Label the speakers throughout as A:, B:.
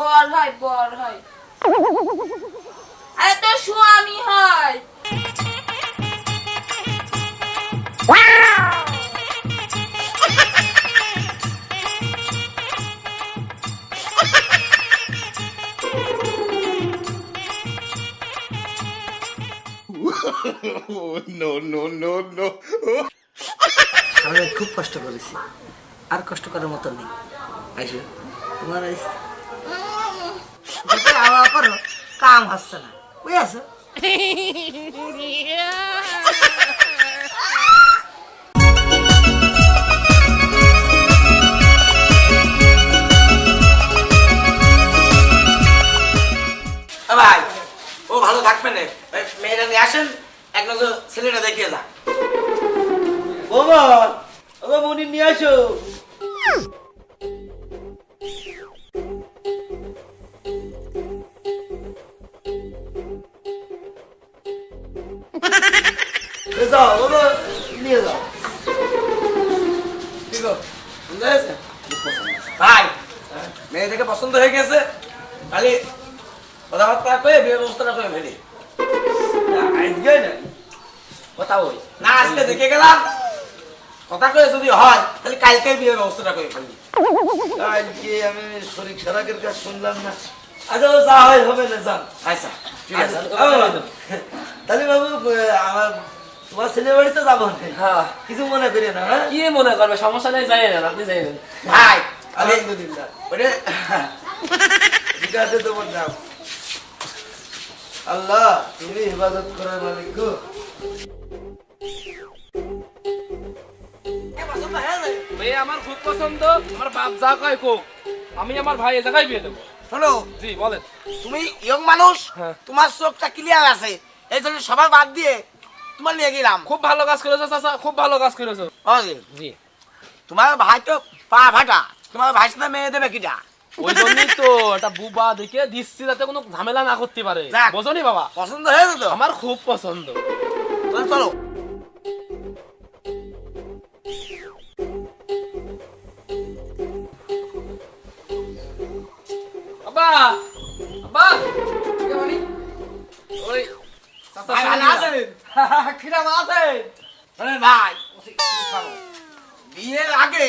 A: বর হয় বর হয়। আরে তো স্বামী হয়।
B: No, no, no, no.
C: আমি খুব কষ্ট করেছি। আর কষ্ট করার মতো নেই। আইসো। তোমার এই আওয়া করো কাম হচ্ছে না, বুঝেছ?
D: ভাই, ও ভালো থাকবে না। ওই মেয়েটা নিয়ে আসেন, এক নজর ছেলেটা দেখিয়ে যা।
E: বৌমা ওগো মনি নিয়ে আসো যাও ওগো নিয়ে যাও
D: ঠিক আছে। ভাই মেয়ে পছন্দ হয়ে গেছে খালি কথাবার্তা কয়ে বিয়ে ব্যবস্থাটা করে ফেলি
E: আজকে না
D: কথা ওই না আজকে দেখে গেলাম কথা কয়ে যদি হয় তাহলে কালকে বিয়ে ব্যবস্থাটা করে ফেলি
E: আজকে আমি শরীর কাজ শুনলাম না আচ্ছা যা হয় হবে না যান
D: আচ্ছা ঠিক আছে
E: তাহলে বাবু আমার তোমার ছেলে বাড়িতে যাব
F: হ্যাঁ।
E: কিছু মনে করি না হ্যাঁ?
F: কি মনে করবে? সমস্যা নেই যাই না আপনি যাই
D: ভাই আমি
E: আলহামদুলিল্লাহ।
D: ওটা
E: ঠিক আছে তোমার নাম? আল্লাহ তুমি ইবাদত করার মালিক গো।
F: মেয়ে আমার খুব পছন্দ। আমার বাপ যা কয় কোক। আমি আমার ভাই এ জায়গায় বিয়ে দেবো।
D: শোনো
F: জি বলেন।
D: তুমি ইয়ং মানুষ
F: হ্যাঁ।
D: তোমার চোখটা ক্লিয়ার আছে। এই জন্য সবার বাদ দিয়ে তোমার নিয়ে গেলাম।
F: খুব ভালো কাজ করেছ চাচা খুব ভালো কাজ করেছ।
D: ওই,
F: জি।
D: তোমার ভাই তো পা ফাটা। তোমার ভাইয়ের সাথে মেয়ে দেবে কিটা?
F: ওই জন্যই তো একটা বুবা দেখে দিচ্ছি যাতে কোনো ঝামেলা না করতে পারে। বোঝনি বাবা?
D: পছন্দ হয়েছে তো?
F: আমার খুব পছন্দ।
D: চলো।
F: আব্বা! আব্বা! কিরাম আছেন
D: শোনেন ভাই বিয়ের আগে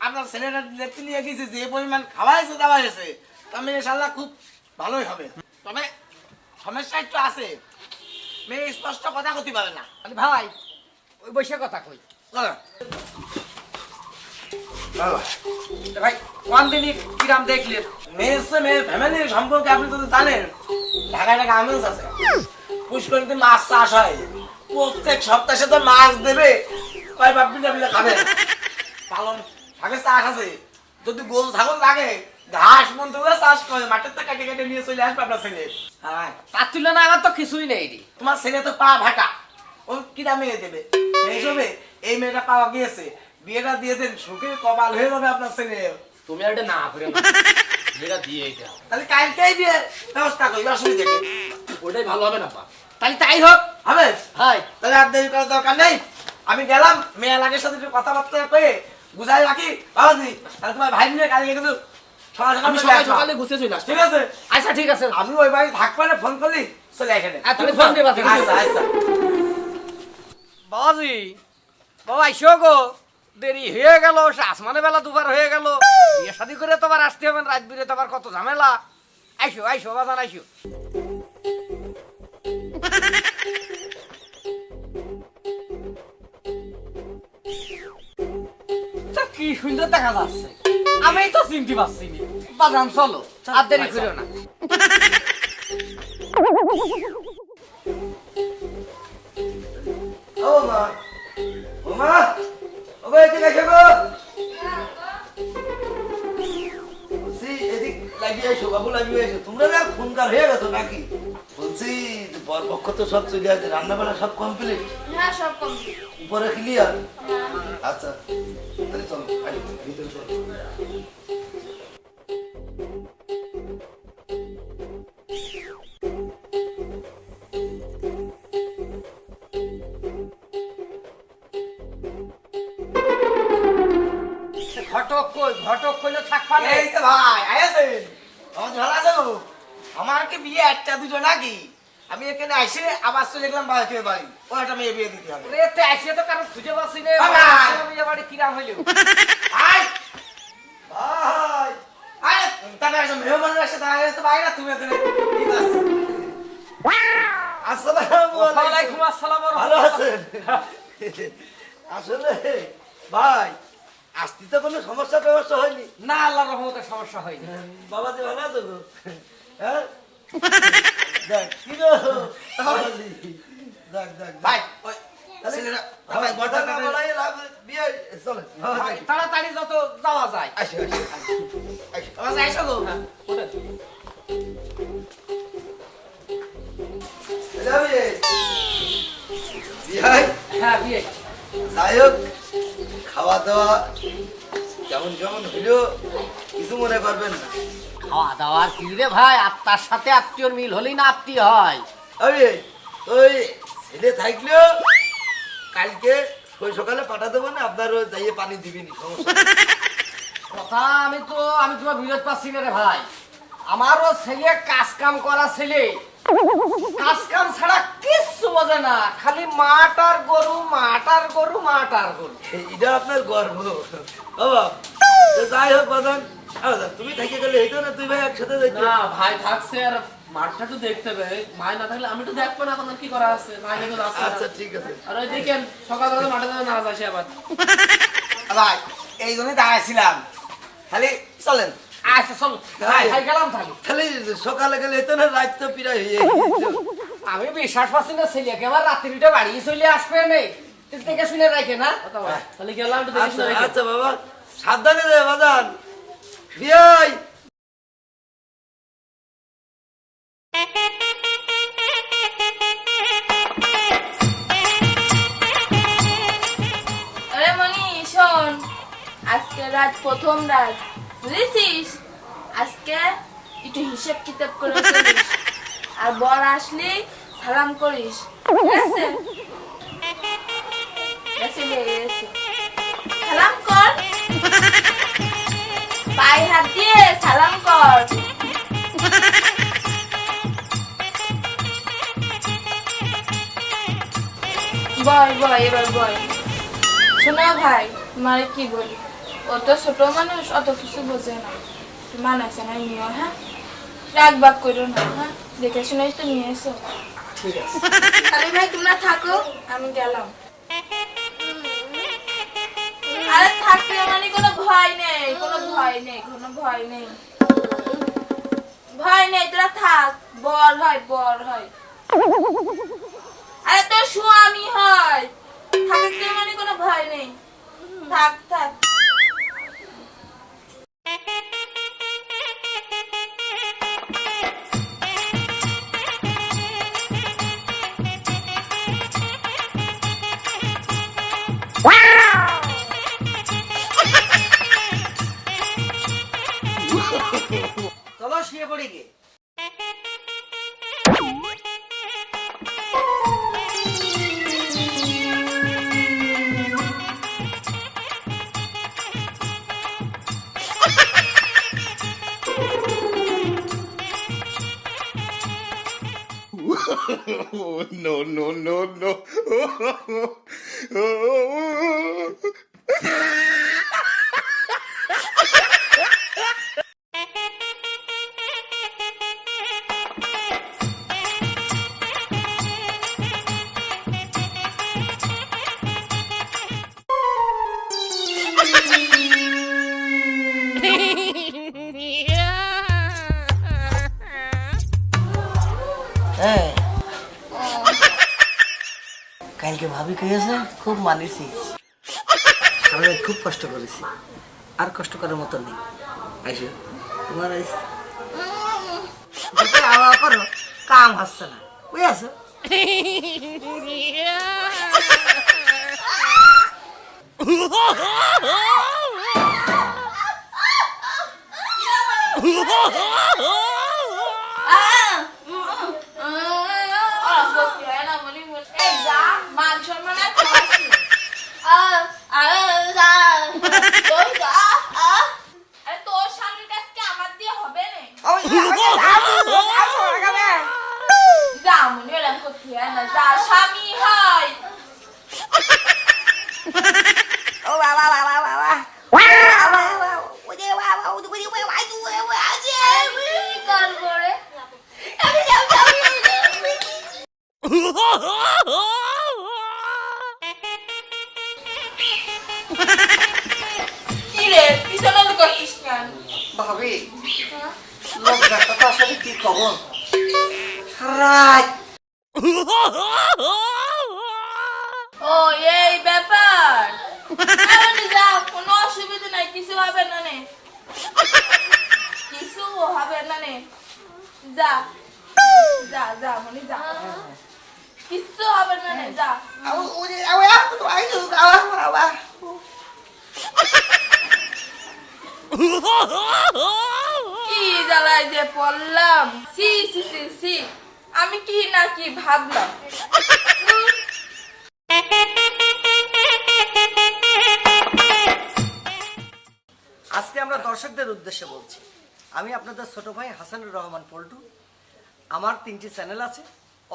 D: আপনার ছেলেটা দেখতে নিয়ে গেছে যে পরিমাণ খাওয়াইছে দাওয়াইছে মেয়ে ইনশাল্লাহ খুব ভালোই হবে। তবে সমস্যা একটু আছে। মেয়ে স্পষ্ট কথা করতে পারে না।
C: ভাই ওই বসে কথা কই? ভাই কোন দিনই কিরাম দেখলেন?
D: মেয়ের সাথে মেয়ের ফ্যামিলির সম্পর্কে আপনি তো জানেন। ঢাকায় ঢাকা আমেজ আছে। পুষ্করিতে মাছ চাষ হয় প্রত্যেক সপ্তাহে তো মাছ দেবে। কয় বাপি টাপি খাবেন পালন থাকে চাষ আছে। যদি গরু ছাগল লাগে ঘাস মন্ত্র চাষ করে মাঠের থেকে কেটে কেটে নিয়ে চলে আসবে আপনার ছেলে। হ্যাঁ
C: তার তুলনা আমার তো কিছুই নেই রে।
D: তোমার ছেলে তো পা ভাটা ও কিরা মেয়ে দেবে? এই হিসেবে এই মেয়েটা পাওয়া গিয়েছে। বিয়েটা দিয়ে দেন সুখের কপাল হয়ে যাবে আপনার ছেলে।
F: তুমি আর না করে। না যেটা দিয়ে
D: তাহলে কালকেই বিয়ে ব্যবস্থা করি অসুবিধা
F: ওটাই ভালো হবে না পা
D: তাহলে তাই হোক। হবে
F: হাই।
D: তাহলে আর দেরি করার দরকার নেই। আমি গেলাম মেয়ে লাগের সাথে একটু কথাবার্তা কয়ে বুঝাই রাখি। বাবাজি তাহলে তোমার ভাই নিয়ে কালকে কিন্তু সকাল
F: আমি
D: সকাল
F: সকাল সকালে ঘুরতে চলে
D: ঠিক আছে?
C: আচ্ছা ঠিক আছে।
D: আমি ওই বাড়ি থাকবে না ফোন করলি চলে এখানে
C: আর তুমি ফোন দিবা, ঠিক
D: আচ্ছা আচ্ছা।
C: বাবাজি বাবা আইসো গো। দেরি হয়ে গেল আসমানে বেলা দুবার হয়ে গেল। বিয়ে শাদি করে তোমার আসতে হবে না, রাত বিরে তোমার কত ঝামেলা। আইসো আইসো বাজান আইসো। কি সুন্দর দেখা যাচ্ছে? আমি তো চিনতে পারছি না। বাজান চলো আর দেরি করিও না।
E: ও মা ও মা ও ভাই এদিকে এসো গো। বলছি, এদিক লাগিয়ে এসো বাবু লাগিয়ে এসো। তোমরা না খুনকার হয়ে গেছো নাকি? বলছি বর পক্ষ তো সব চলে আছে রান্না বান্না সব কমপ্লিট
A: হ্যাঁ সব কমপ্লিট
E: উপরে ক্লিয়ার আচ্ছা তাহলে চলো আই, ভিতরে চলো।
C: ঘটক কই ঘটক কইলে থাকবা না
D: এই যে ভাই আয়াছেন
E: আমার
D: কি বিয়ে একটা দুটো নাকি? আমি এখানে এসে আবার চলে গেলাম বাড়িতে বাড়ি। ও একটা মেয়ে বিয়ে দিতে হবে।
F: এতে আসিয়া তো কারণ খুঁজে পাচ্ছি না! বিয়ে বাড়ি কিরাম হইল?
D: আয় ভাই! আয় তাহলে একজন মেহমান আসে দাঁড়িয়ে আছে বাইরে তুমি এখানে ঠিক আছে?
E: আসসালামু আলাইকুম।
F: আসসালাম
E: ভালো আছেন? আসলে ভাই আসতে তো কোনো সমস্যা টমস্যা হয়নি।
F: না আল্লাহর রহমতে সমস্যা হয়নি।
E: বাবা যে ভালো আছো হ্যাঁ? দেখ কি গো? দেখ দেখ
D: ভাই ওই ভাই,
F: তাড়াতাড়ি যত যাওয়া যায়।
D: যাই
F: হ্যাঁ
E: হোক খাওয়া দাওয়া কেমন কেমন হইল কিছু মনে করবেন না।
G: খাওয়া দাওয়ার কি রে ভাই? আত্মার সাথে আত্মীয়র মিল হলেই না আত্মীয় হয়।
E: আমি ওই ছেলে থাকলেও কালকে ওই সকালে পাঠা দেবো না আপনারও যাইয়ে পানি দিবিনি সমস্যা
G: কথা আমি তো আমি তোমার বিরোধ পাচ্ছি না রে ভাই। আমারও ছেলে কাজ কাম করা ছেলে। কাজ কাম ছাড়া কিচ্ছু বোঝে না খালি মাঠ আর গরু মাঠ আর গরু মাঠ আর গরু।
E: এটা আপনার গর্ব। বাবা যাই হোক বাদন তুমি থেকে গেলে হইতো না তুই ভাই একসাথে যাইতো
F: না ভাই থাকছে আর মাঠটা তো দেখতে হবে। মায় না থাকলে আমি তো দেখব না এখন কি করা আছে মায় তো যাচ্ছে
E: আচ্ছা ঠিক আছে।
F: আর ওই দেখেন সকালবেলা মাঠে যাবে না আসে আবার।
D: ভাই এই জন্যই দাঁড়াইছিলাম। খালি চলেন।
G: আচ্ছা চল। ভাই ভাই গেলাম থাকি
E: খালি সকালে গেলে হইতো না রাত তো প্রায় হয়ে
G: আমি বিশ্বাস পাচ্ছি না ছেলেকে আবার রাত্রিটা বাড়ি চলে আসবে নেই তুই দেখে শুনে রাখে না?
F: তাহলে গেলাম
E: আচ্ছা আচ্ছা বাবা। সাবধানে যায় বাজান। বিয়াই
A: আরে মনি, শোন, আজকে রাত প্রথম রাত, বুঝেছিস আজকে একটু হিসেব কিতাব করে। আর বর আসলে সালাম করিস। সালাম পায়ে হাত দিয়ে সালাম কর। বয় বয় এবার বয় শোনো ভাই তোমার কি বলি? ও তো ছোট মানুষ অত কিছু বোঝে না। মানাছে না নিও হ্যাঁ? রাগ বাগ করো না হ্যাঁ? দেখে শুনে তো নিয়ে এসো।
G: ঠিক আছে।
A: খালি ভাই তোমরা থাকো আমি গেলাম। আরে মানে কোনো ভয় নেই, কোনো ভয় নেই, কোনো ভয় নেই। ভয় নেই, তোরা থাক, বর হয় বর হয়। আরে তোর স্বামী হয়, থাকতে মানে কোনো ভয় নেই। থাক থাক।
D: চলো শুয়ে পড়ি গে
B: Oh, no, no, no, no.
C: ভাবি কয়েছে খুব মানিছি। আমি খুব কষ্ট করেছি। আর কষ্ট করার মতো নেই। আইসো তোমার আওয়া করো কাম হচ্ছে না। বুঝে আছো!
A: ওরা বলতে হয় না, মনি বলতে, এই যা, মান সম্মান আর খাওয়াচ্ছি। আহ, আহ, যা, ওই যা, আহ। আরে তোর স্বামীর কাছে কি আমার দিয়ে হবে না?
D: আমি
A: প্রেম করতে হয় না যা স্বামী হয়
E: ও বাবা বাবা বাবা বাবা বাবা ওরে বাবা ওরে ওরে ওরে আইদু ওরে ওরে আজে
A: কি করব রে
E: আমি যাও যাও
A: কি রে পিছনে তো করছিস কেন
E: ভাবি লজ্জাটা তো আসলে কি খবর রাত
A: ও এই ব্যাপার তাহলে যা কোনো অসুবিধা নাই কিছু হবে না নে কিছু হবে না যা যা যা মনি যা কিছু হবে না যা
E: বাবা
A: কি জ্বালায় যে পড়লাম সি আমি কি না কি ভাবলাম
E: আমরা দর্শকদের উদ্দেশ্যে বলছি, আমি আপনাদের ছোট ভাই হাসানুর রহমান পল্টু। আমার তিনটি চ্যানেল আছে,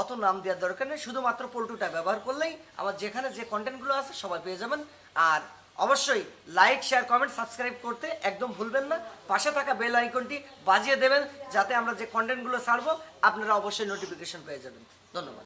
E: অত নাম দেওয়ার দরকার নেই, শুধুমাত্র পল্টুটা ব্যবহার করলেই আমার যেখানে যে কন্টেন্টগুলো আছে সবাই পেয়ে যাবেন। আর অবশ্যই লাইক শেয়ার কমেন্ট সাবস্ক্রাইব করতে একদম ভুলবেন না। পাশে থাকা বেল আইকনটি বাজিয়ে দেবেন, যাতে আমরা যে কন্টেন্টগুলো ছাড়বো, আপনারা অবশ্যই নোটিফিকেশন পেয়ে যাবেন। ধন্যবাদ।